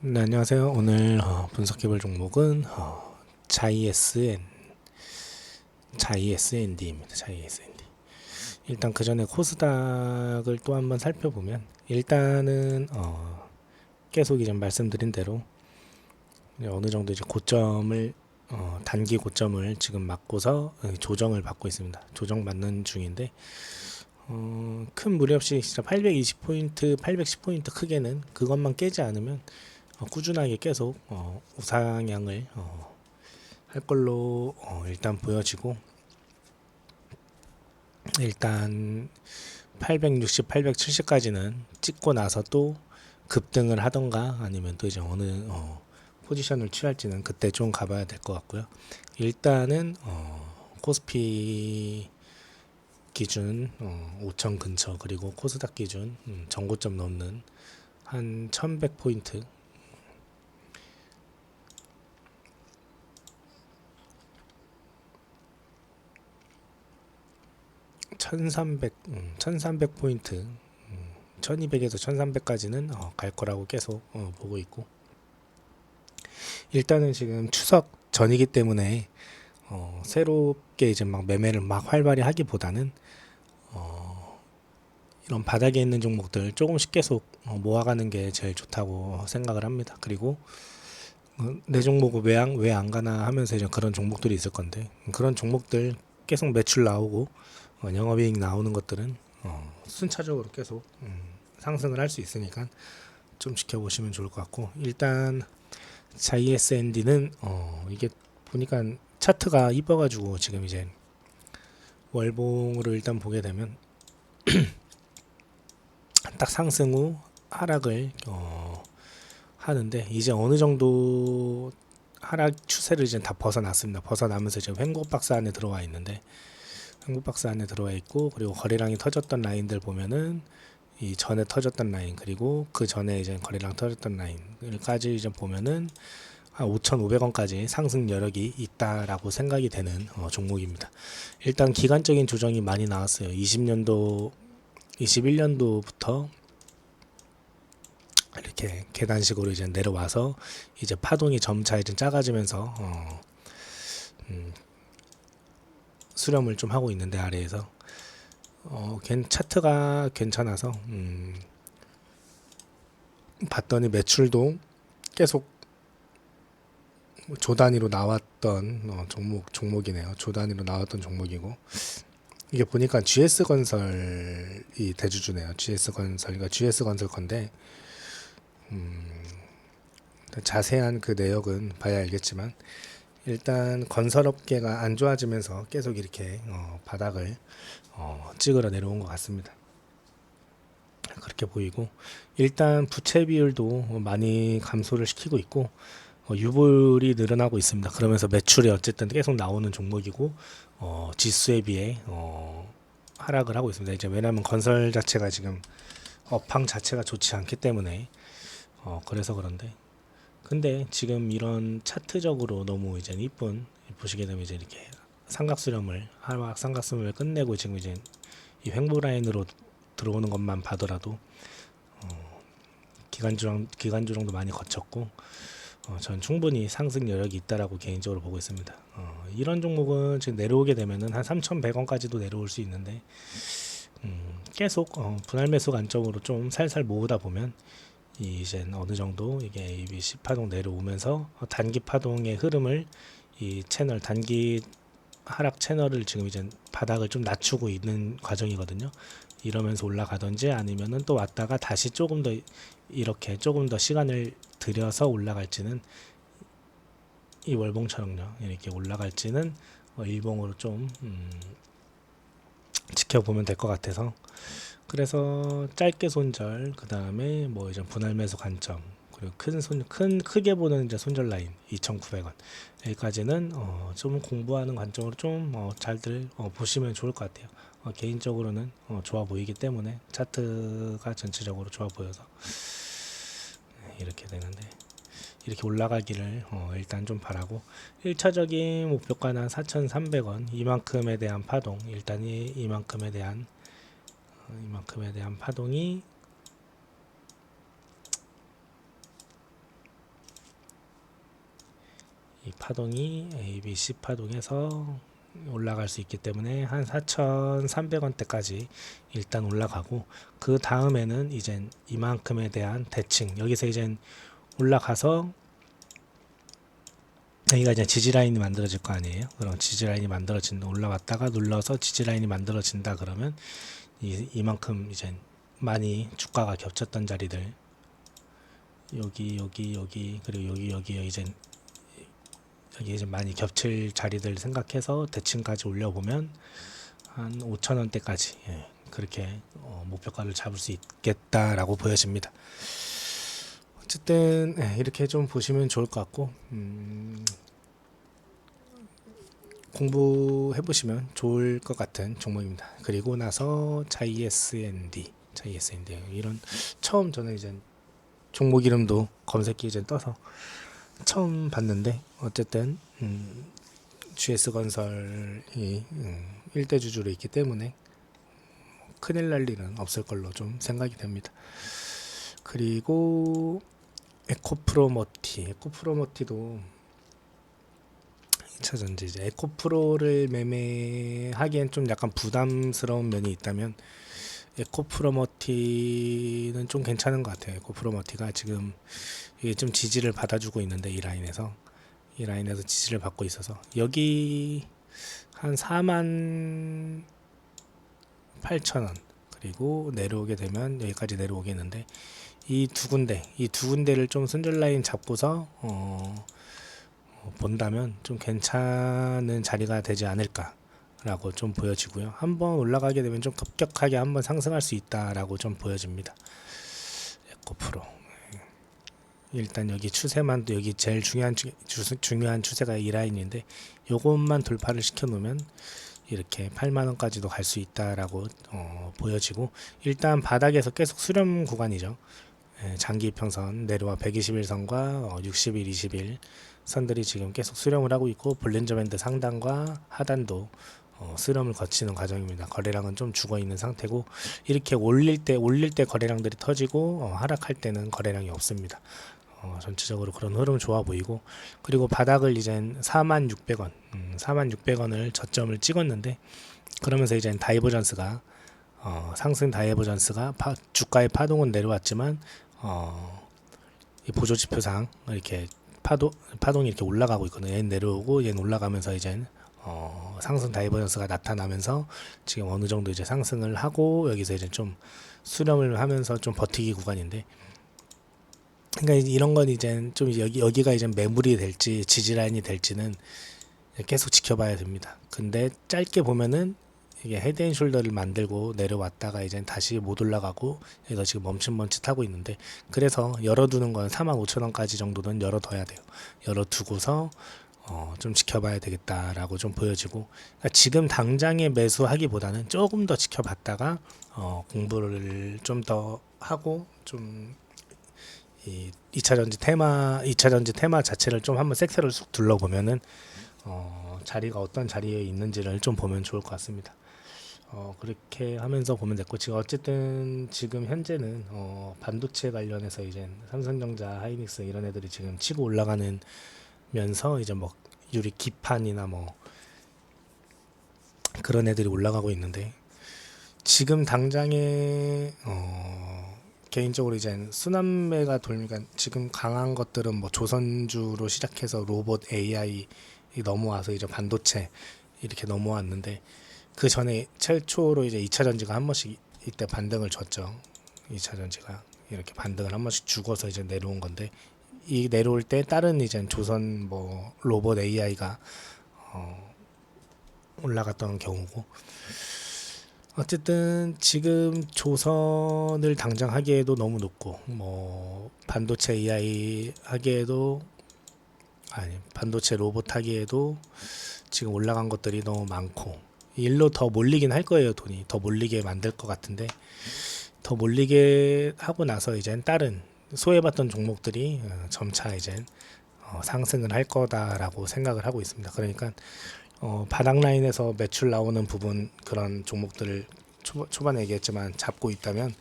네, 안녕하세요. 오늘 어, 분석해볼 종목은 어, 자이SN, 자이SND입니다. 자이SND. 일단 그 전에 코스닥을 또 한번 살펴보면 일단은 어, 계속 이제 말씀드린 대로 어느 정도 이제 고점을 어, 단기 고점을 지금 맞고서 어, 조정을 받고 있습니다. 조정 받는 중인데 어, 큰 무리 없이 진짜 820포인트, 810포인트 크게는 그것만 깨지 않으면 어, 꾸준하게 계속 어, 우상향을 어, 할 걸로 어, 일단 보여지고 일단 860, 870까지는 찍고 나서 또 급등을 하던가 아니면 또 이제 어느 어, 포지션을 취할지는 그때 좀 가봐야 될 것 같고요. 일단은 어, 코스피 기준 어, 5천 근처 그리고 코스닥 기준 음, 전고점 넘는 한 1100포인트 1300, 음, 1300포인트, 음, 1200에서 1300까지는 어, 갈 거라고 계속 어, 보고 있고, 일단은 지금 추석 전이기 때문에 어, 새롭게 이제 막 매매를 막 활발히 하기보다는 어, 이런 바닥에 있는 종목들 조금씩 계속 어, 모아가는 게 제일 좋다고 생각을 합니다. 그리고 어, 내 종목을 왜안 왜 안 가나 하면서 이제 그런 종목들이 있을 건데 그런 종목들 계속 매출 나오고 어, 영업이익 나오는 것들은 어, 순차적으로 계속 음, 상승을 할 수 있으니까 좀 지켜보시면 좋을 것 같고 일단 JSND는 어, 이게 보니까 차트가 이뻐가지고 지금 이제 월봉으로 일단 보게 되면 딱 상승 후 하락을 어, 하는데 이제 어느 정도 하락 추세를 이제 다 벗어났습니다. 벗어나면서 지금 횡보 박스 안에 들어와 있는데 한국 박스 안에 들어와 있고 그리고 거래량이 터졌던 라인들 보면은 이 전에 터졌던 라인 그리고 그 전에 이제 거래량 터졌던 라인까지 이제 보면은 한 5,500원까지 상승 여력이 있다라고 생각이 되는 어, 종목입니다. 일단 기간적인 조정이 많이 나왔어요. 20년도, 21년도부터 이렇게 계단식으로 이제 내려와서 이제 파동이 점차 이제 작아지면서 어, 음, 수렴을 좀 하고 있는데 아래에서 어, 괜 차트가 괜찮아서 음, 봤더니 매출도 계속 조 단위로 나왔던 어, 종목 종목이네요. 조 단위로 나왔던 종목이고 이게 보니까 GS 건설이 대주주네요. GS 건설, 그러니까 GS 건설 건데 음, 자세한 그 내역은 봐야 알겠지만 일단 건설업계가 안 좋아지면서 계속 이렇게 어, 바닥을 어, 찍으러 내려온 것 같습니다. 그렇게 보이고 일단 부채 비율도 많이 감소를 시키고 있고 어, 유불이 늘어나고 있습니다. 그러면서 매출이 어쨌든 계속 나오는 종목이고 어, 지수에 비해 어, 하락을 하고 있습니다. 이제 왜냐하면 건설 자체가 지금 업황 자체가 좋지 않기 때문에 어, 그래서 그런데 근데 지금 이런 차트적으로 너무 이제 이쁜 보시게 되면 이제 이렇게 삼각 수렴을 하락 삼각 수렴을 끝내고 지금 이제 이 횡보 라인으로 들어오는 것만 봐더라도 어, 기간주랑 기간주랑도 많이 거쳤고 어, 전 충분히 상승 여력이 있다라고 개인적으로 보고 있습니다. 어, 이런 종목은 지금 내려오게 되면은 한 3,100원까지도 내려올 수 있는데 음, 계속 어, 분할 매수 관점으로 좀 살살 모으다 보면 이 이제 어느 정도 이게 ABC 파동 내려오면서 단기 파동의 흐름을 이 채널 단기 하락 채널을 지금 이제 바닥을 좀 낮추고 있는 과정이거든요. 이러면서 올라가든지 아니면은 또 왔다가 다시 조금 더 이렇게 조금 더 시간을 들여서 올라갈지는 이 월봉처럼요. 이렇게 올라갈지는 어, 일봉으로 좀 음, 지켜보면 될 것 같아서 그래서 짧게 손절 그 다음에 뭐 이제 분할 매수 관점 그리고 큰 손 큰 크게 보는 이제 손절 라인 2,900원 여기까지는 어, 좀 공부하는 관점으로 좀 어, 잘들 어, 보시면 좋을 것 같아요. 어, 개인적으로는 어, 좋아 보이기 때문에 차트가 전체적으로 좋아 보여서 네, 이렇게 되는데 이렇게 올라가기를 어, 일단 좀 바라고 1차적인 목표가는 한 4,300원 이만큼에 대한 파동 일단 이, 이만큼에 대한 어, 이만큼에 대한 파동이 파동이 ABC 파동에서 올라갈 수 있기 때문에 한 4,300원대까지 일단 올라가고 그 다음에는 이젠 이만큼에 대한 대칭 여기서 이젠 올라가서 여기가 이제 지지 라인이 만들어질 거 아니에요? 그럼 지지 라인이 만들어진다 올라왔다가 눌러서 지지 라인이 만들어진다 그러면 이, 이만큼 이제 많이 주가가 겹쳤던 자리들 여기 여기 여기 그리고 여기 여기 이제 여기 이제 많이 겹칠 자리들 생각해서 대칭까지 올려보면 한 5천 원대까지 예, 그렇게 어, 목표가를 잡을 수 있겠다라고 보여집니다. 어쨌든 예, 이렇게 좀 보시면 좋을 것 같고 음, 공부해 보시면 좋을 것 같은 종목입니다. 그리고 나서 JSND, JSND 이런 처음 저는 이제 종목 이름도 검색기 이제 떠서 처음 봤는데 어쨌든 음, GS 건설이 음, 일대 주주로 있기 때문에 큰일 날 일은 없을 걸로 좀 생각이 됩니다. 그리고 에코프로머티, 에코프로머티도 2차 전지 이제 에코 프로를 매매하기엔 좀 약간 부담스러운 면이 있다면 에코 프로머티는 좀 괜찮은 것 같아요. 에코 프로머티가 지금 이게 좀 지지를 받아주고 있는데 이 라인에서. 이 라인에서 지지를 받고 있어서. 여기 한 4만 8천 원. 그리고 내려오게 되면 여기까지 내려오겠는데 이 두 군데 이 두 군데를 좀 손절 라인 잡고서 어, 어, 본다면 좀 괜찮은 자리가 되지 않을까라고 좀 보여지고요. 한번 올라가게 되면 좀 급격하게 한번 상승할 수 있다라고 좀 보여집니다. 에코프로 예. 일단 여기 추세만 또 여기 제일 중요한 추, 주, 중요한 추세가 이 라인인데 요것만 돌파를 시켜 놓으면 이렇게 8만 원까지도 갈 수 있다라고 어, 보여지고 일단 바닥에서 계속 수렴 구간이죠. 예, 장기 이평선 내려와 121선과 어, 60일, 20일 선들이 지금 계속 수렴을 하고 있고 볼린저 밴드 상단과 하단도 어, 수렴을 거치는 과정입니다. 거래량은 좀 죽어 있는 상태고 이렇게 올릴 때 올릴 때 거래량들이 터지고 어, 하락할 때는 거래량이 없습니다. 어, 전체적으로 그런 흐름 좋아 보이고 그리고 바닥을 이젠 46,600원, 음, 46,600원을 저점을 찍었는데 그러면서 이제 다이버전스가 어, 상승 다이버전스가 파, 주가의 파동은 내려왔지만 어, 이 보조 지표상 이렇게 파도 파동이 이렇게 올라가고 있거든요. 얘는 내려오고 얘는 올라가면서 이제 어, 상승 다이버전스가 나타나면서 지금 어느 정도 이제 상승을 하고 여기서 이제 좀 수렴을 하면서 좀 버티기 구간인데 그러니까 이런 건 이제 좀 여기 여기가 이제 매물이 될지 지지라인이 될지는 계속 지켜봐야 됩니다. 근데 짧게 보면은 이게 헤드앤숄더를 만들고 내려왔다가 이제 다시 못 올라가고 여기서 지금 멈칫멈칫하고 있는데 그래서 열어두는 건 45,000원까지 정도는 열어둬야 돼요. 열어두고서 어, 좀 지켜봐야 되겠다라고 좀 보여지고 그러니까 지금 당장에 매수하기보다는 조금 더 지켜봤다가 어, 공부를 좀 더 하고 좀 이 2차 전지 테마 2차 전지 테마 자체를 좀 한번 섹터를 쑥 둘러보면은 어, 자리가 어떤 자리에 있는지를 좀 보면 좋을 것 같습니다. 어, 그렇게 하면서 보면 됐고 지금 어쨌든 지금 현재는 어, 반도체 관련해서 이제 삼성전자, 하이닉스 이런 애들이 지금 치고 올라가는 면서 이제 뭐 유리 기판이나 뭐 그런 애들이 올라가고 있는데 지금 당장에 어, 개인적으로 이제 순환매가 돌니까 지금 강한 것들은 뭐 조선주로 시작해서 로봇 AI 이 넘어와서 이제 반도체 이렇게 넘어왔는데 그 전에 최초로 이제 2차 전지가 한 번씩 이때 반등을 줬죠. 2차 전지가 이렇게 반등을 한 번씩 죽어서 이제 내려온 건데 이 내려올 때 다른 이제 조선 뭐 로봇 AI가 어 올라갔던 경우고 어쨌든 지금 조선을 당장 하기에도 너무 높고 뭐 반도체 AI 하기에도 아니 반도체 로봇 하기에도 지금 올라간 것들이 너무 많고 일로 더 몰리긴 할 거예요 돈이 더 몰리게 만들 것 같은데 더 몰리게 하고 나서 이젠 다른 소외받던 종목들이 어, 점차 이젠 어, 상승을 할 거다라고 생각을 하고 있습니다. 그러니까 어, 바닥 라인에서 매출 나오는 부분 그런 종목들을 초, 초반에 얘기했지만 잡고 있다면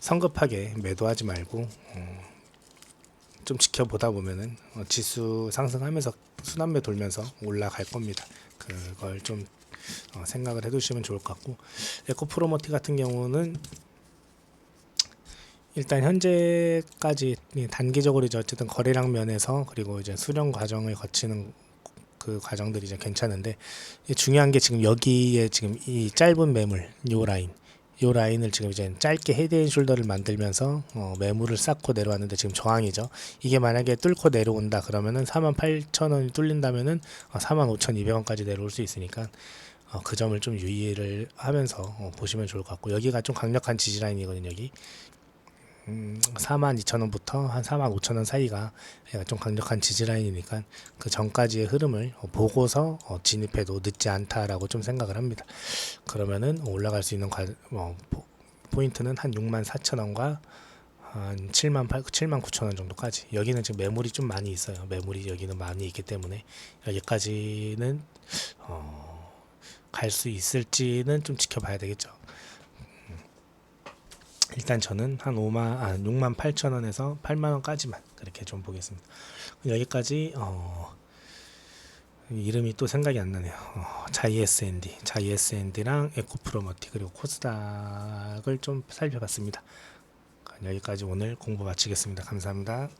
성급하게 매도하지 말고 어, 좀 지켜보다 보면은 어, 지수 상승하면서 순환매 돌면서 올라갈 겁니다. 그걸 좀 어, 생각을 해두시면 좋을 것 같고 에코프로모티 같은 경우는 일단 현재까지 이 단기적으로 이제 어쨌든 거래량 면에서 그리고 이제 수령 과정을 거치는 그 과정들이 이제 괜찮은데 이 중요한 게 지금 여기에 지금 이 짧은 매물 요 라인 요 라인을 지금 이제 짧게 헤드앤숄더를 만들면서 어, 매물을 쌓고 내려왔는데 지금 저항이죠. 이게 만약에 뚫고 내려온다 그러면은 48,000원이 뚫린다면은 어, 45,200원까지 내려올 수 있으니까 어, 그 점을 좀 유의를 하면서 어, 보시면 좋을 것 같고 여기가 좀 강력한 지지 라인이거든요. 여기 음, 42,000원부터 한 45,000원 사이가 좀 강력한 지지 라인이니까 그 전까지의 흐름을 어, 보고서 어, 진입해도 늦지 않다라고 좀 생각을 합니다. 그러면은 올라갈 수 있는 과, 어, 포, 포인트는 한 64,000원과 한 7만 8, 7만 9천 원 정도까지. 여기는 지금 매물이 좀 많이 있어요. 매물이 여기는 많이 있기 때문에 여기까지는 어, 갈 수 있을지는 좀 지켜봐야 되겠죠. 음. 일단 저는 한 5만, 아, 6만 8천 원에서 8만 원까지만 그렇게 좀 보겠습니다. 여기까지 어, 이름이 또 생각이 안 나네요. 어, 자이에스앤디, 자이에스앤디랑 에코프로머티 그리고 코스닥을 좀 살펴봤습니다. 여기까지 오늘 공부 마치겠습니다. 감사합니다.